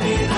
happy.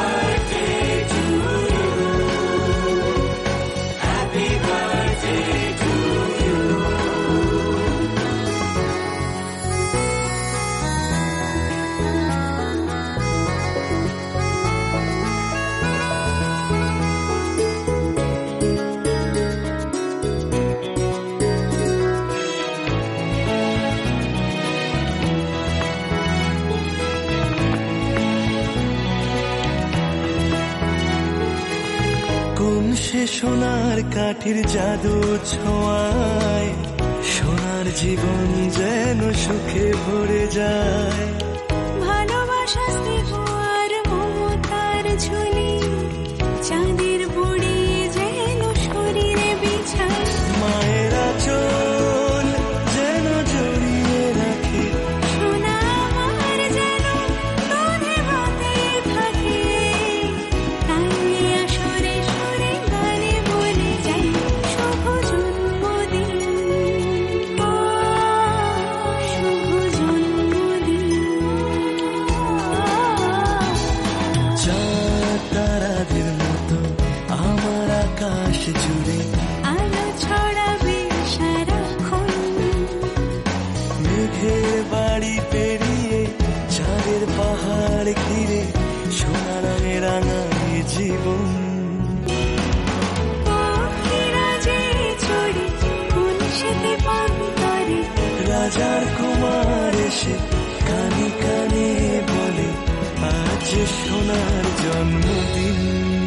সে সোনার কাঠির জাদু ছোঁয়ায়। সোনার জীবন যেন সুখে ভরে যায়। ভালোবাসা স্নেহ ঘিরে সোনা রঙে রাঙা জীবন। রাজার কুমার এসে কানে কানে বলে আজ সোনার জন্মদিন।